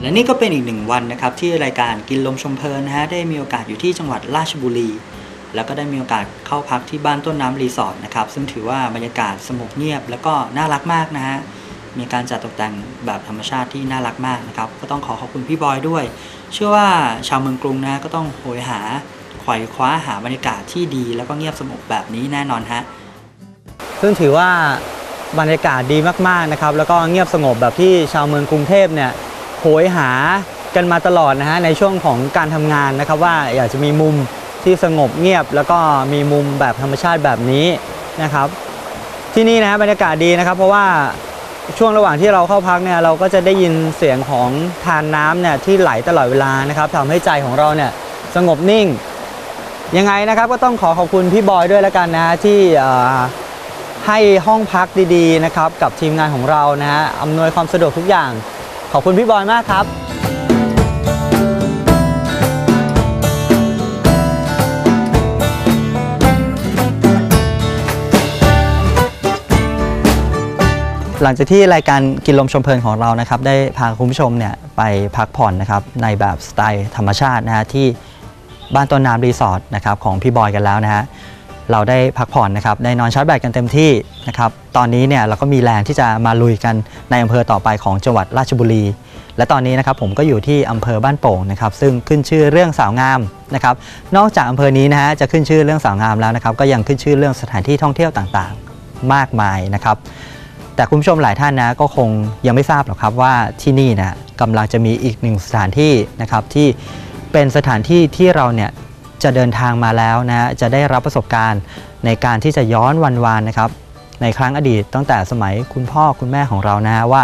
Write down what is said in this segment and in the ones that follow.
และนี่ก็เป็นอีกหนึ่งวันนะครับที่รายการกินลมชมเพลินนะฮะได้มีโอกาสอยู่ที่จังหวัดราชบุรี แล้วก็ได้มีโอกาสเข้าพักที่บ้านต้นน้ำรีสอร์ทนะครับซึ่งถือว่าบรรยากาศสงบเงียบ แล้วก็น่ารักมากนะฮะมีการจัดตกแต่งแบบธรรมชาติที่น่ารักมากนะครับก็ต้องขอขอบคุณพี่บอยด้วย เชื่อว่าชาวเมืองกรุงนะก็ต้องโหยหาไขว่คว้าหาบรรยากาศที่ดี แล้วก็เงียบสงบแบบนี้แน่นอนฮะซึ่งถือว่าบรรยากาศดีมากๆนะครับแล้วก็เงียบสงบแบบที่ชาวเมืองกรุงเทพเนี่ย โหยหากันมาตลอดนะฮะในช่วงของการทำงานนะครับ ว่าอยากจะมีมุมที่สงบเงียบ แล้วก็มีมุมแบบธรรมชาติแบบนี้นะครับ ที่นี่นะฮะบรรยากาศดีนะครับ เพราะว่าช่วงระหว่างที่เราเข้าพักเนี่ยเราก็จะได้ยินเสียงของทานน้ำเนี่ยที่ไหลตลอดเวลานะครับทำให้ใจของเราเนี่ยสงบนิ่ง ยังไงนะครับก็ต้องขอขอบคุณพี่บอยด้วยแล้วกันนะฮะที่ให้ห้องพักดีๆนะครับกับทีมงานของเรานะฮะอำนวยความสะดวกทุกอย่าง ขอบคุณพี่บอยมากครับหลังจากที่รายการกินลมชมเพลินของเรานะครับได้พาคุณผู้ชมเนี่ยไปพักผ่อนนะครับในแบบสไตล์ธรรมชาตินะฮะที่บ้านต้นน้ำรีสอร์ทนะครับของพี่บอยกันแล้วนะฮะ เราได้พักผ่อนนะครับได้นอนชาร์จแบตกันเต็มที่นะครับตอนนี้เนี่ยเราก็มีแรงที่จะมาลุยกันในอำเภอต่อไปของจังหวัดราชบุรี และตอนนี้นะครับผมก็อยู่ที่อำเภอบ้านโป่งนะครับซึ่งขึ้นชื่อเรื่องสาวงามนะครับนอกจากอำเภอนี้นะฮะจะขึ้นชื่อเรื่องสาวงามแล้วนะครับก็ยังขึ้นชื่อเรื่องสถานที่ท่องเที่ยวต่างๆ มากมายนะครับแต่คุณผู้ชมหลายท่านนะก็คงยังไม่ทราบหรอกครับว่าที่นี่นะกำลังจะมีอีกหนึ่งสถานที่นะครับที่เป็นสถานที่ที่เราเนี่ย จะเดินทางมาแล้วนะจะได้รับประสบการณ์ในการที่จะย้อนวันวานนะครับ ในครั้งอดีตตั้งแต่สมัยคุณพ่อคุณแม่ของเรานะว่า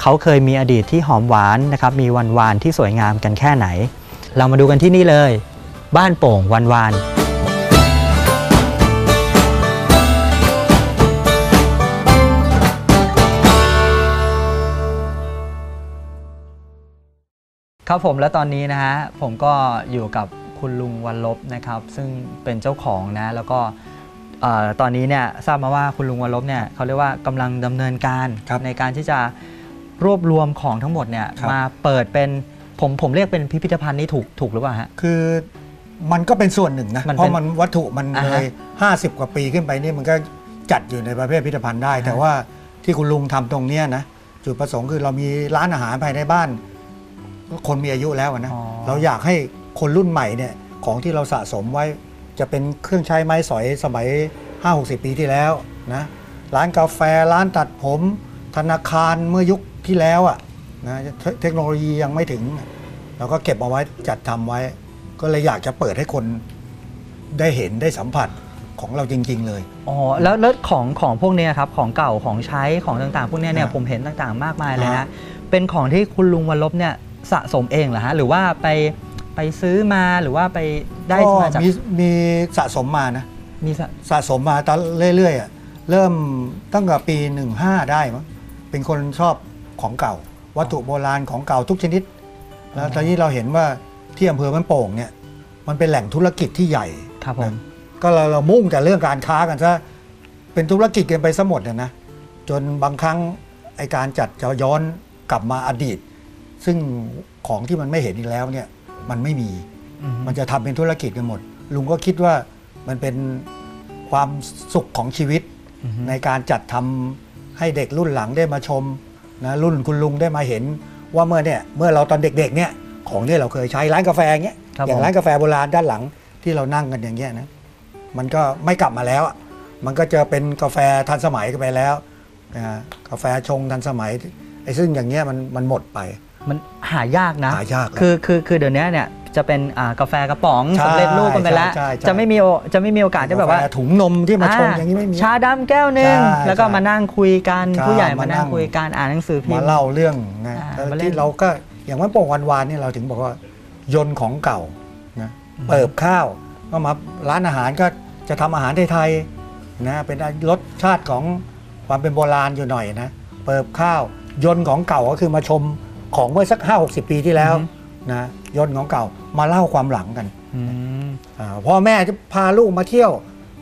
เขาเคยมีอดีตที่หอมหวานนะครับ มีวันวานที่สวยงามกันแค่ไหน เรามาดูกันที่นี่เลย บ้านโป่งวันวานครับผมและตอนนี้นะฮะผมก็อยู่กับ คุณลุงวันลบนะครับ ซึ่งเป็นเจ้าของนะแล้วก็เอ่อตอนนี้เนี่ยทราบมาว่าคุณลุงวันลบเนี่ยเขาเรียกว่ากำลังดำเนินการครับในการที่จะรวบรวมของทั้งหมดเนี่ยครับมาเปิดเป็นผมผมเรียกเป็นพิพิธภัณฑ์นี่ถูกถูกหรือเปล่าฮะคือมันก็เป็นส่วนหนึ่งนะมันเป็นเพราะมันวัตถุมันอ่าเลฮะย50กว่าปีขึ้นไปนี่มันก็จัดอยู่ในประเภทพิพิธภัณฑ์ได้อ่าฮะแต่ว่าที่คุณลุงทำตรงเนี้ยนะจุดประสงค์คือเรามีร้านอาหารภายในบ้าน คนมีอายุแล้วอะนะอ๋อเราอยากให้ คนรุ่นใหม่เนี่ยของที่เราสะสมไว้จะเป็นเครื่องใช้ไม้สอยสมัย 5-60 ปีที่แล้วนะร้านกาแฟร้านตัดผม ธนาคารเมื่อยุคที่แล้วอะนะเทเทคโนโลยียังไม่ถึง เราก็เก็บเอาไว้จัดทำไว้ ก็เลยอยากจะเปิดให้คนได้เห็นได้สัมผัสของเราจริง ๆ เลย อ๋อ แล้วแล้วของของพวกเนี้ยครับ ของเก่าของใช้ของต่างๆ พวกเนี้ยเนี่ยฮะผมเห็นต่างๆ มากมายเลยฮะนะ เป็นของที่คุณลุงวันลบเนี่ยสะสมเองเหรอฮะ หรือว่าไป ไปซื้อมาหรือว่าไปได้ก็มาจาก มีมีสะสมมานะ มีสะสะสมมาตอนเรื่อยๆอะเริ่มตั้งแต่ปี 15 ได้มั้งเป็นคนชอบของเก่า วัตถุโบราณของเก่าทุกชนิด แล้วตอนนี้เราเห็นว่าที่อำเภอมันโป่งเนี่ย มันเป็นแหล่งธุรกิจที่ใหญ่ครับผมก็เราเรามุ่งแต่เรื่องการค้ากันซะเป็นธุรกิจกันไปซะหมดเนี่ยนะ จนบางครั้งไอการจัดจะย้อนกลับมาอดีต ซึ่งของที่มันไม่เห็นอีกแล้วเนี่ย มันไม่มีอืมมันจะทำเป็นธุรกิจกันหมด ลุงก็คิดว่ามันเป็นความสุขของชีวิตอืมในการจัดทำให้เด็กรุ่นหลังได้มาชมนะรุ่นคุณลุงได้มาเห็น ว่าเมื่อเนี่ยเมื่อเราตอนเด็กๆเนี่ยของที่เราเคยใช้ร้านกาแฟเงี้ยครับอย่างผมร้านกาแฟโบราณด้านหลังที่เรานั่งกันอย่างเงี้ยนะมันก็ไม่กลับมาแล้วอะมันก็จะเป็นกาแฟทันสมัยกันไปแล้วนะกาแฟชงทันสมัยไอ้ซึ่งอย่างเงี้ยมันมันหมดไป มันหายากนะ หายากแล้วคือคือคือเดี๋ยวนี้เนี่ยจะเป็นอ่ากาแฟกระป๋องใช่สำเร็จรูปกันไปแล้ว ใช่ใช่ จะไม่มีโอจะไม่มีโอกาสที่แบบว่า กฟถุงนมที่มาชงอย่างนี้ไม่มี ชาดำแก้วหนึ่งใช่แล้วก็ใช่มานั่งคุยกัน ใช่ผู้ใหญ่มามานั่นั่งง คุยกันอ่านหนังสือพิมมาพ์ เล่าเรื่องนะอ่าแล้วมาเล่น ที่เราก็อย่างวันโป่งวันวานเนี่ยเราถึงบอกว่ายนต์ของเก่านะเปิบข้าวก็มาร้านอาหารก็จะทำอาหารไทยๆนะเป็นรสชาติของความเป็นโบราณอยู่หน่อยนะเปิบข้าวยนต์ของเก่าก็คือมาชม ของเมื่อสัก 5 6 0 ปีที่แล้วนะยนต์ของเก่ามาเล่าความหลังกันอืมอาพ่อแม่จะพาลูกมาเที่ยว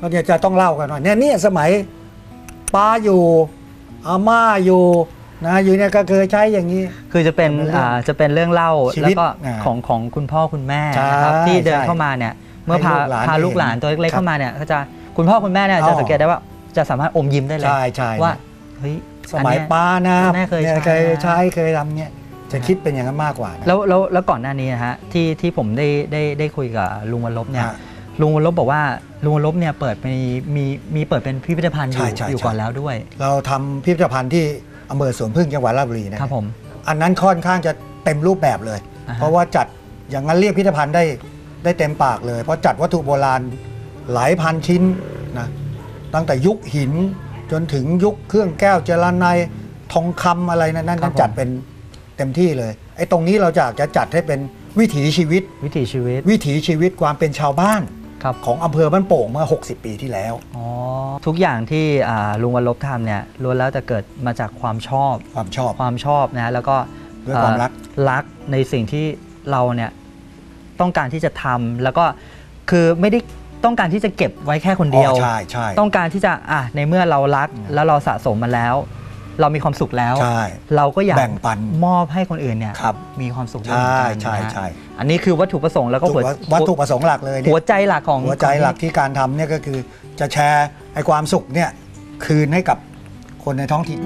ก็เนี่ยจะต้องเล่ากันว่าเนี่ยเนี่ยสมัยป้าอยู่อาม่าอยู่นะอยู่เนี่ยก็เคยใช้อย่างนี้ คือจะเป็นเป็นเรื่องอ่าจะเป็นเรื่องเล่าชีวิตแล้วก็อ่าของของคุณพ่อคุณแม่ใช่นะครับที่เดินใช่เข้ามาเนี่ยเมื่อพาให้ลูกหลานพาลูกหลานได้เห็นตัวเล็กครับๆเข้ามาเนี่ยก็จะคุณพ่อคุณแม่เนี่ยอ๋อจะสังเกตได้ว่าจะสามารถอมยิ้มได้เลยใช่ใช่ว่าเฮ้ยสมัยอันเนี้ป้านะแม่เคยนี่ใช้เคยนะใช้เคยทำเนี่ย จะคิดเป็นอย่างนั้นมากกว่านะ แล้วแล้วแล้วก่อนหน้านี้นะฮะที่ที่ผมได้ได้ได้คุยกับลุงวันลบเนี่ยฮะลุงวันลบบอกว่าลุงวันลบเนี่ยเปิดมีมีมีเปิดเป็นพิพิธภัณฑ์อใช่ยู่ใช่อยู่ใช่ก่อนแล้วด้วย เราทำพิพิธภัณฑ์ที่อำเภอสวนพึ่งจังหวัดราชบุรีนะ ครับผม อันนั้นค่อนข้างจะเต็มรูปแบบเลย อ่าฮะ เพราะว่าจัดอย่างนั้นเรียกพิพิธภัณฑ์ได้ได้เต็มปากเลย เพราะจัดวัตถุโบราณหลายพันชิ้นนะตั้งแต่ยุคหินจนถึงยุคเครื่องแก้วเจรไนน์ทองคำอะไรนั่นนั่นนั่นจัดเป็นเต็มที่เลยไอ้ตรงนี้เราจะจะจัดให้เป็นวิถีชีวิต วิถีชีวิตวิถีชีวิตความเป็นชาวบ้าน ครับของอำเภอบ้านโป่งเมื่อ 60 ปีที่แล้ว อ๋อทุกอย่างที่อ่าลุงวันลบทำเนี่ยล้วนแล้วจะเกิดมาจากความชอบ ความชอบ ความชอบนะแล้วก็ด้วยความรัก เอ่อรักในสิ่งที่เราเนี่ยต้องการที่จะทำแล้วก็คือไม่ได้ต้องการที่จะเก็บไว้แค่คนเดียว อ๋อใช่ใช่ ต้องการที่จะอะในเมื่อเรารักอืมแล้วเราสะสมมาแล้ว เรามีความสุขแล้ว ใช่เราก็อยากแบ่งปันมอบให้คนอื่นเนี่ยครับมีความสุขใช่ด้วยเหมือนกันใช่นะฮะใช่ อันนี้คือวัตถุประสงค์แล้วก็หัววัตถุประสงค์หลักเลยเนี่หัวยใจหลักของ หัวใจหลักที่การทำเนี่ยก็คือจะแชร์ไอ้ความสุขเนี่ยคืนให้กับคนในท้องถิ่น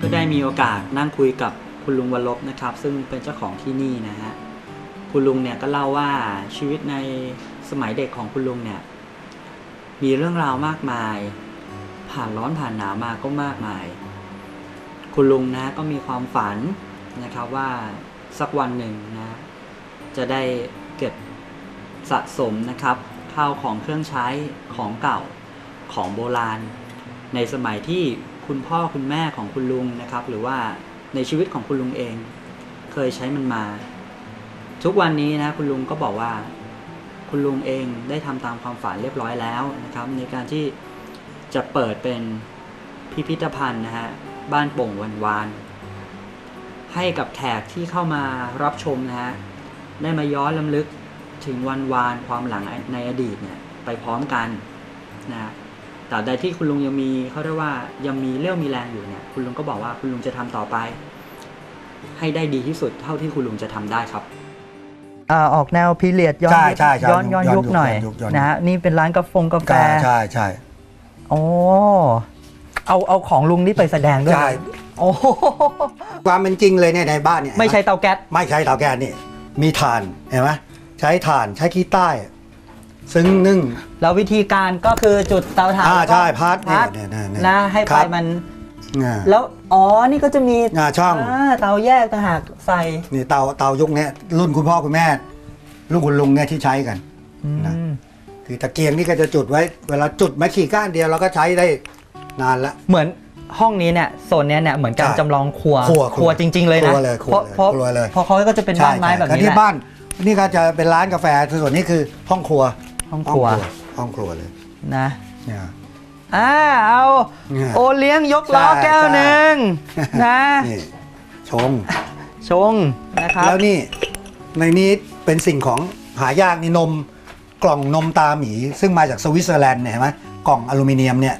ก็ได้มีโอกาสนั่งคุยกับคุณลุงวรลบนะครับ ซึ่งเป็นเจ้าของที่นี่นะฮะคุณลุงเนี่ยก็เล่าว่าชีวิตในสมัยเด็กของคุณลุงเนี่ย มีเรื่องราวมากมาย ผ่านร้อนผ่านหนาวมาก็มากมาย คุณลุงนะก็มีความฝันนะครับว่าสักวันหนึ่งนะ จะได้เก็บสะสมนะครับข้าวของเครื่องใช้ของเก่าของโบราณ ในสมัยที่คุณพ่อคุณแม่ของคุณลุงนะครับ หรือว่าในชีวิตของคุณลุงเอง เคยใช้มันมา ทุกวันนี้นะคุณลุงก็บอกว่า คุณลุงเองได้ทำตามความฝันเรียบร้อยแล้วนะครับ ในการที่จะเปิดเป็นพิพิธภัณฑ์นะฮะบ้านโป่งวันวานให้กับแขกที่เข้ามารับชมนะฮะได้มาย้อนลำลึกถึงวันวานความหลังในอดีตเนี่ยไปพร้อมกันนะฮะตราบใดที่คุณลุงยังมีเขาเรียกว่ายังมีเรี่ยวมีแรงอยู่เนี่ยคุณลุงก็บอกว่าคุณลุงจะทำต่อไป ให้ได้ดีที่สุดเท่าที่คุณลุงจะทำได้ครับ อ่าออกแนวพีเรียดย้อนใช่ใช่ใช่ย้อนย้อนย้อนยุคยุคหน่อยย้อนยุคย้อนยุค นะฮะนี่เป็นร้านกาแฟกาแฟใช่ใช่ใช่ โอ้เอาเอาของลุงนี่ไปแสดงด้วยใช่ โอ้โหความเป็นจริงเลยเนี่ยในบ้านเนี่ยไม่ใช้เตาแก๊สไม่ใช้เตาแก๊สนี่ มีถ่านเห็นไหมใช้ถ่านใช้ขี้ใต้ ซึ่งนึ่ง แล้ววิธีการก็คือจุดเตาถ่านอ่าแล้วก็ใช่พัดพัดเนี่ยเนี่ยเนี่ยนะให้คไฟรับ มัน อ่า แล้วอ๋อนี่ก็จะมีอ่าช่องาเตาแยกต่างหากใส่ นี่เตาเตายุคเนี้ยรุ่นคุณพ่อคุณแม่รุ่นคุณลุงเนี่ยที่ใช้กันอืมนะคือตะเกียงนี่ก็จะจุดไว้ เวลาจุดไม้ขีดก้านเดียวเราก็ใช้ได้นานละ เหมือนห้องนี้เนี่ยโซนเนี้ยเนี่ยเหมือนการใช่จำลองครัวครัวครัวจริง ๆ เลยนะครัวเลยครัวเพราะเพราะเลยครัวเลย เพราะเขาก็จะเป็นบ้านไม้แบบใช่นี้ที่แหละ บ้านนี่ก็จะเป็นร้านกาแฟส่วนนี้คือห้องครัวห้องครัว ห้องครัวเลยนะ เนี่ย อ่าเอาเนี่ยโอเลี้ยงยกล้อใช่แก้วหนึ่งนะนี่ชงชงนะครับแล้วนี่ในนี้เป็นสิ่งของหายากนี่นมกล่องนมตาหมี ซึ่งมาจากสวิตเซอร์แลนด์เนี่ยเห็นไหมกล่องอลูมิเนียมเนี่ย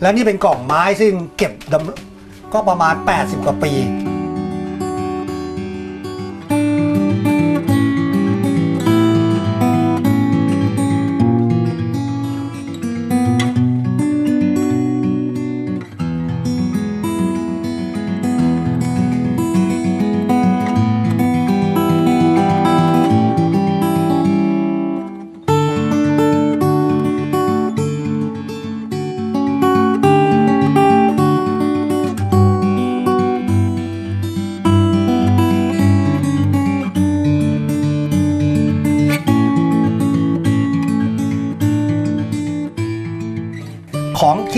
แล้วนี่เป็นกล่องไม้ซึ่งเก็บดำก็ประมาณ 80 กว่าปี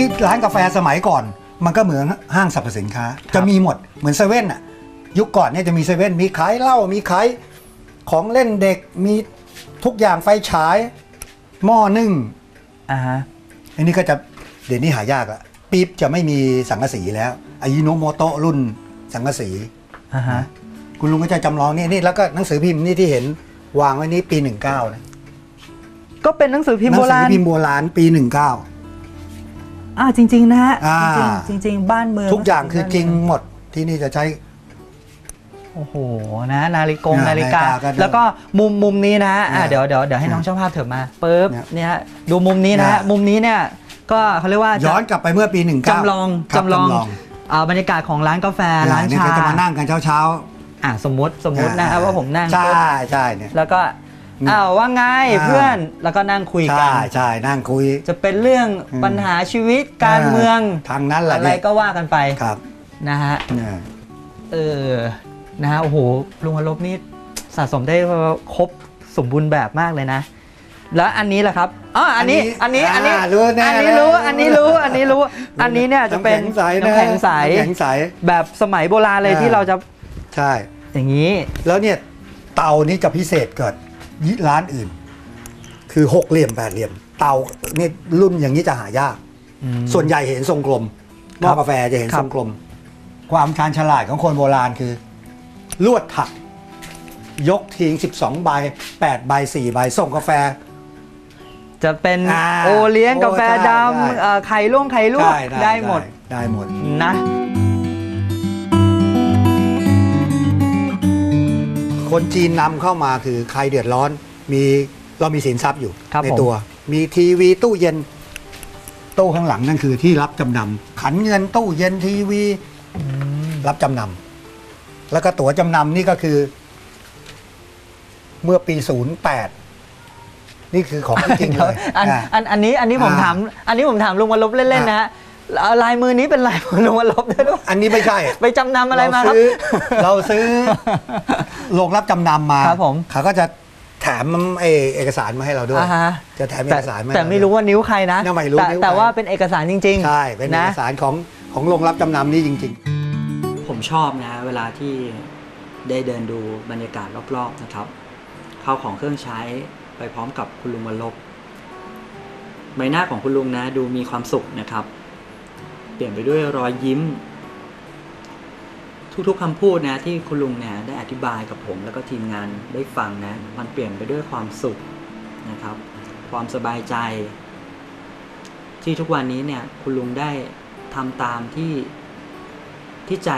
ที่ร้านกาแฟสมัยก่อน มันก็เหมือนห้างสรรพสินค้า จะมีหมดเหมือนเซเว่นอะยุคก่อนเนี่ยจะมีเซเว่นมีขายเหล้ามีขายของเล่นเด็กมีทุกอย่างไฟฉายหม้อนึ่งอ่าฮะอันนี้ก็จะเดี๋ยวนี้หายากละปี๊บจะไม่มีสังกะสีแล้วอายิโนโมโตะรุ่นสังกะสีอ่าฮะคุณลุงก็จะจำลองนี่นี่แล้วก็หนังสือพิมพ์นี่ที่เห็นวางไว้นี่ปี19นะก็เป็นหนังสือพิมหพ์นัโบสืราณพิมพ์โบราณปี19 อ่าจริง ๆ นะฮะอ่า จริงๆจริง ๆ บ้านเมืองทุกอย่างคือจริงหมดที่นี่จะใช้ โอ้โหนะ นาฬิกงเนี่ยนาฬิกา นาฬิกาก็ได้แล้วก็มุมมุมนี้นะฮะอ่าเนี่ยเดี๋ยวเดี๋ยวเดี๋ยวให้น้องเนี่ยช่างภาพเถิดมาปุ๊บเนี่ยเนี่ยฮะดูมุมนี้นะฮะเนี่ย มุมนี้เนี่ยก็เขาเรียกว่าจะ ย้อนกลับไปเมื่อปีหนึ่งจำลองครับจำลองจำลองอ่าบรรยากาศของร้านกาแฟร้านเนี่ยชาก็จะมานั่งกันเช้าอ่าสมมติสมๆมตินะครับว่าผมนั่งใช่ปุ๊บใช่เนี่ย แล้วก็ อืมอ้าวว่าไงอ่าเพื่อนแล้วก็นั่งคุยกัใช่นใช่นั่งคุย จะเป็นเรื่องอืมปัญหาชีวิตการเมืองทางนั้นแหละอะไรเนี่ยก็ว่ากันไปครับนะฮะเนี่ยเออนะฮะโอ้โหลุงอลบนี่สะสมได้ครบสมบูรณ์แบบมากเลยนะ แล้วอันนี้แหละครับอ๋ออันนี้อันนี้อันนี้ารู้แน่อันนี้รู้อันนี้รู้อันนี้รู้อันนี้เนี่ยจะเป็นำแข็งใสนะน้ำแข็งใสน้ำแข็งใสแบบสมัยโบราณเลยอ่าที่เราจะใช่ อย่างนี้ แล้วเนี่ยเตานี้จะพิเศษเกิดยิ ร้านอื่น คือหกเหลี่ยมแปดเหลี่ยม เตานี่รุ่นอย่างนี้จะหายาก ส่วนใหญ่เห็นทรงกลมหม้อกาแฟจะเห็นครับทรงกลม ความชาญฉลาดของคนโบราณคือ ลวดถัก ยกทิ้ง12 ใบ8ใบ4ใบส่งกาแฟ จะเป็นอ่าโอเลี้ยงกาแฟโอ้ใช่ดใช่ำเอ่อไข่ล่วงไข่ลวกได้หมดได้หมดนะ คนจีนนำเข้ามาคือใครเดือดร้อน มีเรามีสินทรัพย์อยู่ครับในผม ตัว มีทีวีตู้เย็นตู้ข้างหลังนั่นคือที่รับจำนำขันเงินตู้เย็นทีวีรับจำนำแล้วก็ตั๋วจำนำนี่ก็คือ เมื่อปี 08 นี่คือของที่จริงเลยอันอะ อันอันนี้อันนี้ผมอ่าถามอันนี้ผมถามลุงวรลบเล่นๆนะฮะเอ่อ ลายมือนี้เป็นลายมือลุงวรลบด้วยด้วยอันนี้ไม่ใช่ ไปจำนำอะไรมาครับเซื้เราซื้อโรงรับจำนำมาครับผมเขาก็จะแถมเอเอกสารมาให้เราด้วยอ่าฮะจะแถมเอแต่กสารมาให้แต่เาไม่รู้ว่านิ้วใครนะเนี่ยไม่รู้แต่นิ้วแต่ใครว่าเป็นเอกสารจริงๆใช่เป็นเอนะกสารของของโรงรับจำนำนี่จริงผมชอบนะเวลาที่ได้เดินดูบรรยากาศรอบ ๆ นะครับข้าวของเครื่องใช้ไปพร้อมกับคุณลุงวันลบใบหน้าของคุณลุงนะ ดูมีความสุขนะครับ เปลี่ยนไปด้วยรอยยิ้ม ทุกๆคำพูดนะที่คุณลุงเนี่ยได้อธิบายกับผมแล้วก็ทีมงานได้ฟังนะมันเปลี่ยนไปด้วยความสุขนะครับ ความสบายใจ ที่ทุกวันนี้เนี่ยคุณลุงได้ทำตามที่ที่ใจ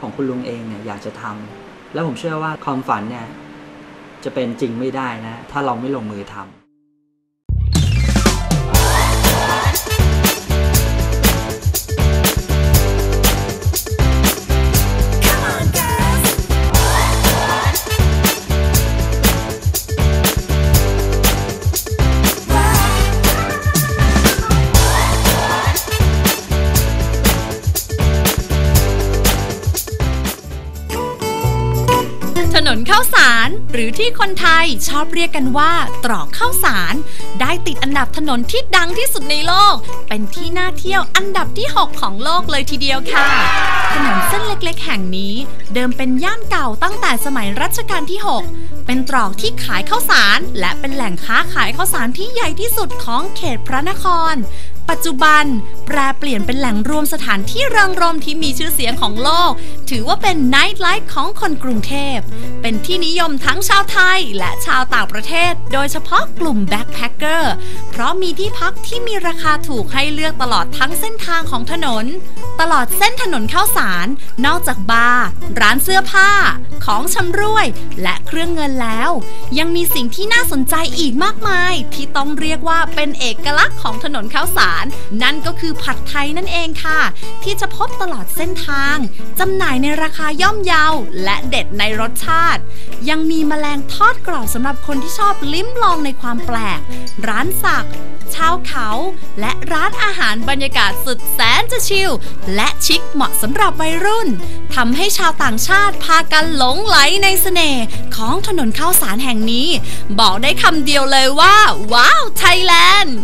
ของคุณลุงเองเนี่ยอยากจะทำแล้วผมเชื่อว่าความฝันเนี่ยจะเป็นจริงไม่ได้นะ ถ้าเราไม่ลงมือทำ รหรือที่คนไทยชอบเรียกกันว่า ตรอกข้าวสาร ได้ติดอันดับถนนที่ดังที่สุดในโลก เป็นที่น่าเที่ยวอันดับที่ 6 ของโลกเลยทีเดียวค่ะ ถนนเส้นเล็กๆ แห่งนี้ เดิมเป็นย่านเก่าตั้งแต่สมัยรัชกาลที่ 6 เป็นตรอกที่ขายข้าวสาร และเป็นแหล่งค้าขายข้าวสารที่ใหญ่ที่สุดของเขตพระนคร ปัจจุบัน แปรเปลี่ยนเป็นแหล่งรวมสถานที่รังรมที่มีชื่อเสียงของโลก ถือว่าเป็นไนท์ไลฟ์ของคนกรุงเทพ เป็นที่นิยมทั้งชาวไทยและชาวต่างประเทศ โดยเฉพาะกลุ่มแบ็คแพคเกอร์ เพราะมีที่พักที่มีราคาถูกให้เลือกตลอดทั้งเส้นทางของถนน ตลอดเส้นถนนข้าวสาร นอกจากบาร์ ร้านเสื้อผ้า ของชำร่วย และเครื่องเงินแล้ว ยังมีสิ่งที่น่าสนใจอีกมากมาย ที่ต้องเรียกว่าเป็นเอกลักษณ์ของถนนข้าวสารนั่นก็คือผัดไทยนั่นเองค่ะ ที่จะพบตลอดเส้นทางจำหน่ายในราคาย่อมเยา และเด็ดในรสชาติ ยังมีแมลงทอดกรอบสำหรับคนที่ชอบลิ้มลองในความแปลก ร้านสักชาวเขา และร้านอาหารบรรยากาศสุดแสนจะชิลและชิคเหมาะสำหรับวัยรุ่นทำให้ชาวต่างชาติพากันหลงไหลในเสน่ห์ของถนนข้าวสารแห่งนี้ บอกได้คำเดียวเลยว่า ว้าว ไทยแลนด์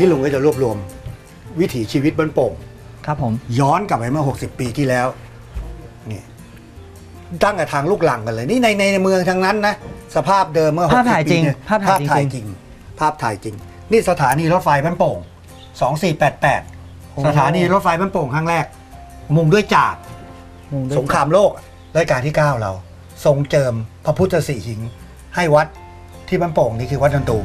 นี้ลุงก็จะรวบรวม วิถีชีวิตบนโป่ง ครับผม ย้อนกลับไปเมื่อ 60 ปีที่แล้วนี่ตั้งแต่ทางลูกหลังกันเลย นี่ในในเมืองทั้งนั้นนะ สภาพเดิมเมื่อภาพถ่าย60จริงปีเนี่ยภาพถ่ายจริงภจริง ภาพถ่ายจริง นี่สถานีรถไฟบ้านโป่ง 2488 สถานีรถไฟบ้านโป่งครั้งแรก มุงด้วยจากมุมด้วยสงครามโลกรัชกาลที่ 9 เรา ทรงเจิมพระพุทธสีหิง ให้วัดที่บ้านโป่งนี่คือวัดดันตูม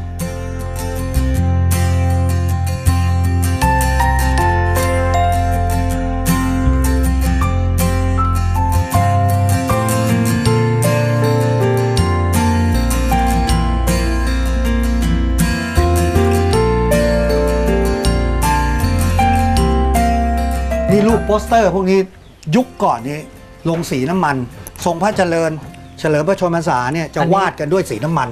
นี่รูปโปสเตอร์พวกนี้ยุคก่อนนี้ลงสีน้ำมัน ทรงพระเจริญ เฉลิมพระชนมพรรษาเนี่ยจะวาดกันด้วยสีน้ำมัน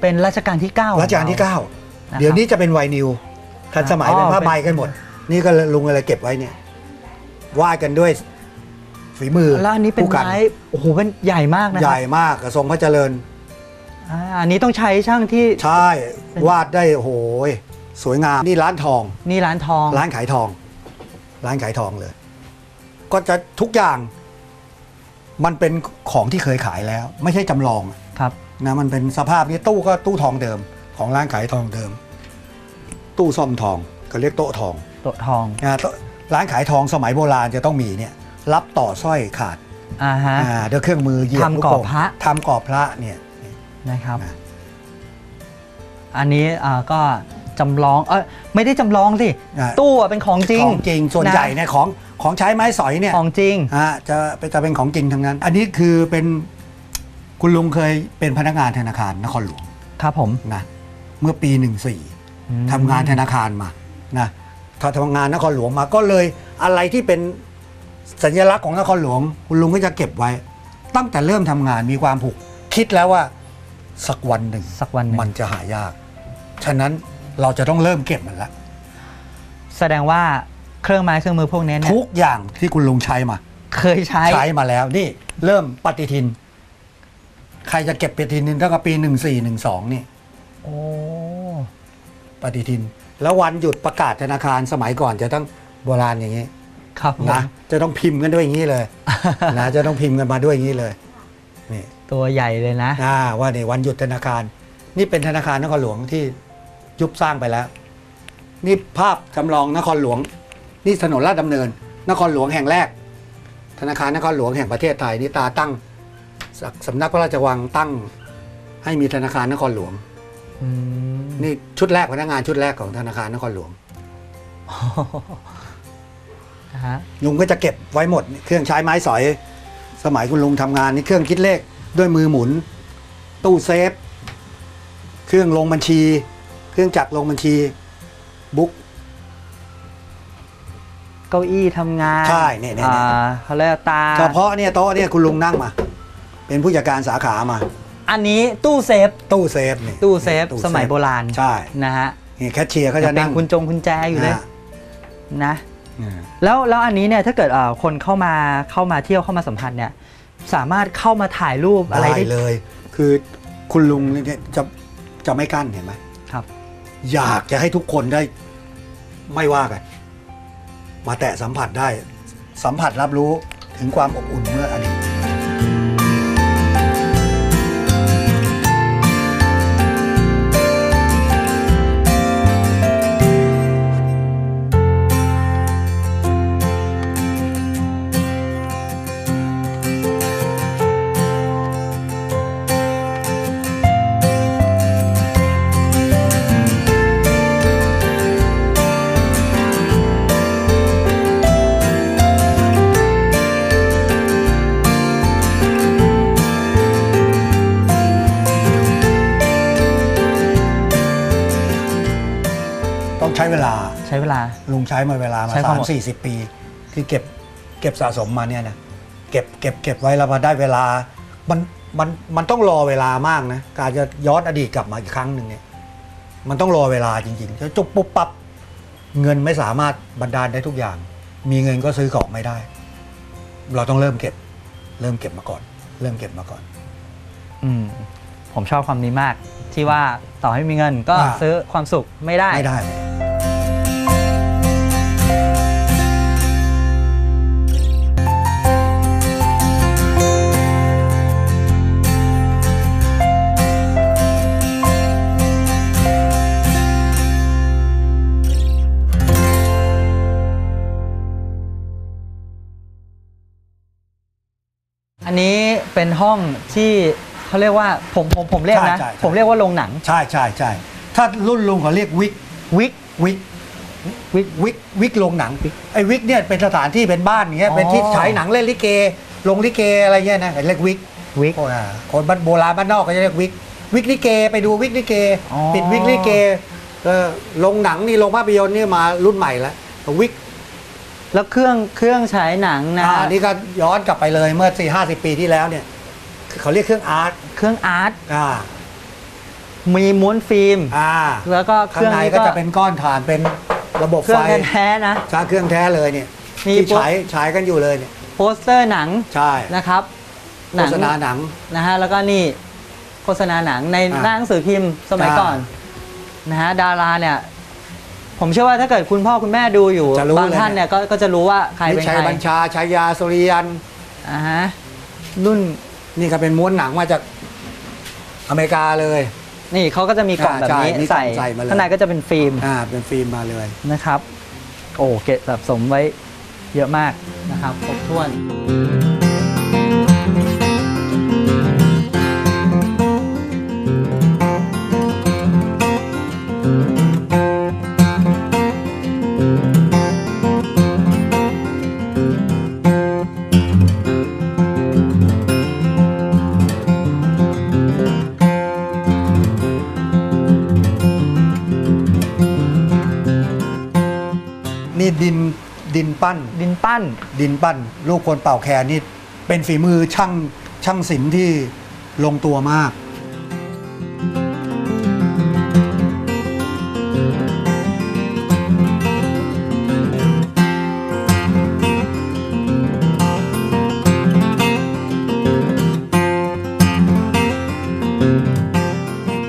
เป็นรัชกาลที่ 9 รัชกาลที่นะครับ9เดี๋ยวนี้จะเป็นไวนิลทันสมัยอ๋อเป็นผ้าใบเป็นกันหมด นี่ก็ลุงอะไรเก็บไว้เนี่ยวาดกันด้วยฝีมือแล้วอันนี้เป็นผู้กั ไม้โอ้โหเป็นใหญ่มากนะคใหรับญ่มากกับทรงพระเจริญ อ่าอันนี้ต้องใช้ช่างที่ใช่ วาดได้โอ้โหยสวยงาม นี่ร้านทอง นี่ร้านทองร้านขายทอง ร้านขายทองเลย ก็จะทุกอย่างมันเป็นของที่เคยขายแล้ว ไม่ใช่จำลองครับนะมันเป็นสภาพนี้ตู้ก็ตู้ทองเดิม ของร้านขายทองเดิม ตู้ซ่อมทองก็เรียกโต๊ะทองโต๊ะทองนะโต๊ะร้านขายทองสมัยโบราณจะต้องมีเนี่ยรับต่อสร้อยขาดอ่าฮะอ่าด้วยเครื่องมือเหยียบทำลูกรอบโป่งพระทำกรอบพระเนี่ยนะครับนะอันนี้อ่าก็ จำลอง เอ้ยไม่ได้จำลองสิ อ่า ตู้อะเป็นของจริงของจริงส่วนนะใหญ่เนี่ยของของใช้ไม้สอยเนี่ยของจริงฮะจะจะเป็นของจริงทั้งนั้น อันนี้คือเป็นคุณลุงเคยเป็นพนักงานธนาคารนครหลวง ครับผม นะเมื่อปี อืม 14ทำงานธนาคารมานะถ้าทำงานนครหลวงมาก็เลยอะไรที่เป็นสัญลักษณ์ของนครหลวง คุณลุงก็จะเก็บไว้ ตั้งแต่เริ่มทำงานมีความผูก คิดแล้วว่าสักวันหนึ่งสักวันหนึ่ง มันจะหายาก ฉะนั้น เราจะต้องเริ่มเก็บมันละแสดงว่าเครื่องไม้เครื่องมือพวกนี้เนี่ยทุกอย่างที่คุณลุงใช้มา เคยใช้ ใช้มาแล้วนี่เริ่มปฏิทิน ใครจะเก็บปฏิทินตั้งแต่ปีหนึ่งสี่หนึ่งสองนี่โอ้ปฏิทิน แล้ววันหยุดประกาศธนาคารสมัยก่อนจะต้องโบราณอย่างนี้ ครับผมนะจะต้องพิมพ์กันด้วยอย่างนี้เลยนะจะต้องพิมพ์กันมาด้วยอย่างนี้เลยนี่ตัวใหญ่เลยนะอ่าว่าในวันหยุดธนาคาร นี่เป็นธนาคารนครหลวงที่ ยุบสร้างไปแล้ว นี่ภาพจำลองนครหลวง นี่ถนนลาดดำเนิน นครหลวงแห่งแรก ธนาคารนครหลวงแห่งประเทศไทยนี่ตาตั้งสสำนักพระราชวังตั้ง ให้มีธนาคารนครหลวงอืมนี่ชุดแรกพนักงานชุดแรกของธนาคารนครหลวงนะฮะลุงก็จะเก็บไว้หมด เครื่องใช้ไม้สอย สมัยคุณลุงทำงานนี่เครื่องคิดเลขด้วยมือหมุน ตู้เซฟ เครื่องลงบัญชี เครื่องจักรลงบัญชีบุ๊กเก้าอี้ทำงานใช่เนี่ยเนี่ยเนี่ยอ่าเขาเรียกตา เฉพาะเนี่ยโต๊ะเนี่ยคุณลุงนั่งมา เป็นผู้จัดการสาขามา อันนี้ตู้เซฟ ตู้เซฟนี่ตู้เซฟสมัยโบราณใช่นะฮะนี่แคชเชียร์เขาจะเป็นั่นงคุณจงคุณแจอยู่เลยอ่านะอ่าแล้วแล้วอันนี้เนี่ยถ้าเกิดเอ่อคนเข้ามาเข้ามาเที่ยวเข้ามาสัมผัสเนี่ยสามารถเข้ามาถ่ายรูปอะไรได้ได้เลย คือคุณลุงเนี่ยจะจะไม่กั้นเห็นไหมครับ อยากจะให้ทุกคนได้ไม่ว่ากัน มาแตะสัมผัสได้ สัมผัสรับรู้ถึงความอบอุ่นเมื่ออดีต ช้เวลา ลุงใช้มาเวลามาใช้ควาสามมอด สี่สิบปี ที่เก็บเก็บสะสมมาเนี่ยนะเก็บเก็บเก็บไว้แล้วพอได้เวลา มันมันมันต้องรอเวลามากนะการจะย้อนอดีตกลับมาอีกครั้งหนึ่งเนี่ยมันต้องรอเวลาจริงๆจะจุบปุ๊บปั๊บเงินไม่สามารถบันดาลได้ทุกอย่าง มีเงินก็ซื้อของไม่ได้ เราต้องเริ่มเก็บ เริ่มเก็บมาก่อน เริ่มเก็บมาก่อน อืมผมชอบความนี้มาก ที่ว่าต่อให้มีเงินก็อ่า ซื้อความสุขไม่ได้ ไม่ได้ เลยเป็นห้องที่เขาเรียกว่าผมผมผมเรียกนะ ใช่ใช่ใช่ ผมเรียกว่าโรงหนังใช่ใช่ใช่ถ้ารุ่นลุงเขาเรียกวิกวิก วิกวิกวิกวิกโรงหนังไอ้วิกเนี่ยเป็นสถานที่เป็นบ้านอย่างเงี้ยอ๋อ เป็นที่ฉายหนังเล่นลิเกโรงลิเกอะไรเงี้ยนะเรียกวิกวิก โอ้ยคนบ้านโบราณบ้านนอกก็จะเรียกวิกวิกลิเกไปดูวิกลิเกอ๋อ ปิดวิกลิเกเออโรงหนังนี่โรงภาพยนตร์นี่มารุ่นใหม่แล้ววิก แล้วเครื่องเครื่องฉายหนังนะอ่านี่ก็ย้อนกลับไปเลยเมื่อ4ี่ห้าสิบปีที่แล้วเนี่ยเขาเรียกเครื่องอาร์ตเครื่องอาร์ตอ่ามีม้วนฟิล์ม อ่าแล้วก็เคข้างรื่องในนี้ก็ก็จะเป็นก้อนถ่านเป็นระบบเครื่ไฟองแท้ๆนะ ใช้เครื่องแท้เลยเนี่ยมีที่ปุ๊บ ฉายฉายกันอยู่เลยเนี่ยโปสเตอร์หนังใช่นะครับโฆษณาหนัง นะฮะแล้วก็นี่โฆษณาหนังในอ่าหน้าหนังสือพิมพ์สมัยใช่ก่อนนะฮะดาราเนี่ย ผมเชื่อว่าถ้าเกิดคุณพ่อคุณแม่ดูอยู่จะรู้บางเลยท่านเนี่ยก็ก็จะรู้ว่าใครนี่เป็นชัยใครบัญชาชายาสุริยัน อ่าฮะรุ่นนี่ก็เป็นม้วนหนังมาจากอเมริกาเลย นี่เขาก็จะมีกล่องอ่าแบบใช่นี้มีกล่ใส่องใส่มาเลย ข้างในก็จะเป็นฟิล์ม อ่า เป็นฟิล์มมาเลย นะครับ โอ้เก็บสะสมไว้เยอะมากนะครับครบถ้วนนี่ ปั้น ดินปั้น ลูกคนเป่าแคนนี่เป็นฝีมือช่างช่างศิลป์ที่ลงตัวมาก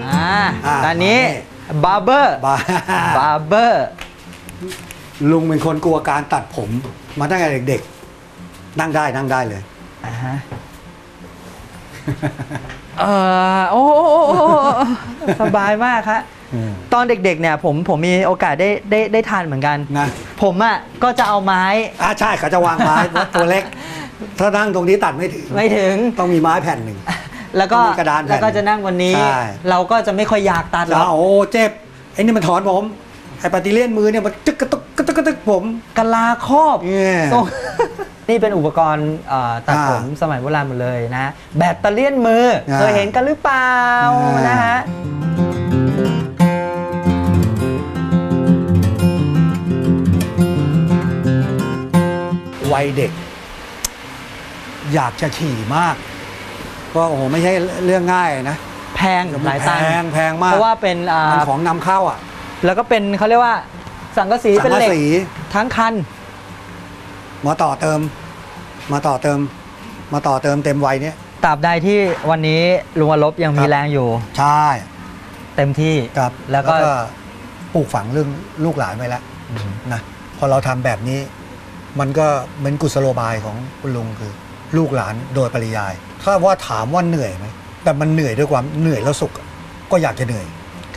อ่าอ่าอันนี้บาร์เบอร์บ้าบาร์เบอร์ลุงเป็นคนกลัวการตัดผม มาตั้งแต่เด็กๆ นั่งได้นั่งได้เลย อ่าฮะเออโอ้โหสบายมากครับตอนเด็กๆเนี่ยผมผมมีโอกาสได้ได้ได้ทานเหมือนกัน นะ ผมอะก็จะเอาไม้อ่าใช่เขาจะวางไม้เพราะตัวเล็ก ถ้านั่งตรงนี้ตัดไม่ถึงไม่ถึง ต้องมีไม้แผ่นหนึ่ง แล้วก็ต้องมีกระดานแผ่นแล้วก็จะนั่งวันนี้ ใช่ เราก็จะไม่ค่อยอยากตัดหรจ้าอกโอ้เจ็บไอ้นี่มันถอนผม ไอ้ปฏิเลียนมือเนี่ยมันจึกกระตุกกระตุกกระตุกผมกะลาครอบเนี่ยทรงนี่เป็นอุปกรณ์เอ่อตัดอ่าผมสมัยโบราณหมดเลยนะ แบตเตอเลี่ยนมืออ่าเคยเห็นกันหรือเปล่าอ่านนะฮะ วัยเด็ก อยากจะขี่มาก ก็โอ้โหไม่ใช่เรื่องง่ายนะ แพงหลายตังแพค์งแพงมาก เพราะว่าเป็นอ่ามันของนำเข้าอะ แล้วก็เป็นเขาเรียกว่า สังกะสีสัเป็นงกะเหล็กสีทั้งคัน มาต่อเติม มาต่อเติม มาต่อเติมเต็มวัยเนี้ย ตราบใดที่วันนี้ลุงอลบยังมีครับ แรงอยู่ใช่เต็มที่ ครับแล้วก็ ปลูกฝังเรื่องลูกหลานไว้แล้วนะพอเราทำแบบนี้ มันก็เหมือนกุศโลบายของคุณลุงคือ ลูกหลานโดยปริยาย ถ้าว่าถามว่าเหนื่อยไหมแต่มันเหนื่อยด้วยความเหนื่อยแล้วสุขอะก็อยากจะเหนื่อย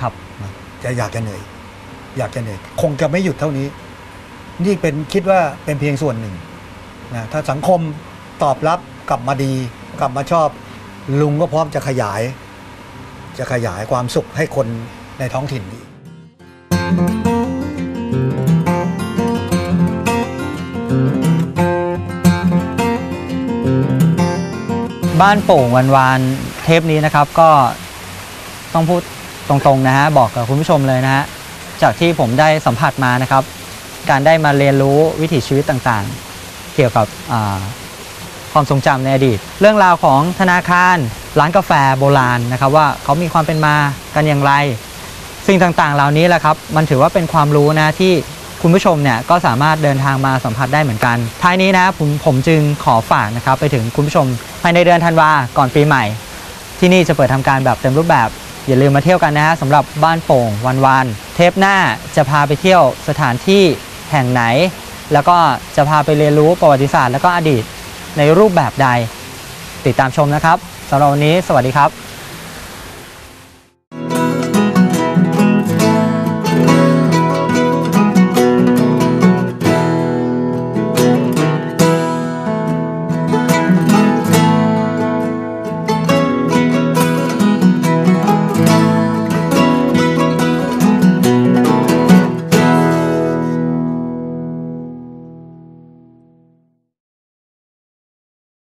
ครับนะจะอยากจะเหนื่อย อยากจะเหนื่อยคงจะไม่หยุดเท่านี้ นี่เป็นคิดว่าเป็นเพียงส่วนหนึ่งนะถ้าสังคมตอบรับกลับมาดี กลับมาชอบ ลุงก็พร้อมจะขยาย จะขยายความสุขให้คนในท้องถิ่นนี้บ้านโป่งวันวานเทปนี้นะครับก็ต้องพูดตรงๆนะฮะบอกกับคุณผู้ชมเลยนะฮะ จากที่ผมได้สัมผัสมานะครับ การได้มาเรียนรู้วิถีชีวิตต่างๆ เกี่ยวกับความทรงจำในอดีต เรื่องราวของธนาคาร ร้านกาแฟโบราณนะครับ ว่าเขามีความเป็นมากันอย่างไร สิ่งต่างๆ เหล่านี้แหละครับ มันถือว่าเป็นความรู้นะที่คุณผู้ชมเนี่ยก็สามารถเดินทางมาสัมผัสได้เหมือนกัน ท้ายนี้นะผมผมจึงขอฝากนะครับไปถึงคุณผู้ชมภายในเดือนธันวาก่อนปีใหม่ ที่นี่จะเปิดทำการแบบเต็มรูปแบบ อย่าลืมมาเที่ยวกันนะฮะสำหรับบ้านโป่งวันวันเทปหน้าจะพาไปเที่ยวสถานที่แห่งไหน แล้วก็จะพาไปเรียนรู้ประวัติศาสตร์ และก็อดีตในรูปแบบใด ติดตามชมนะครับสำหรับวันนี้ สวัสดีครับ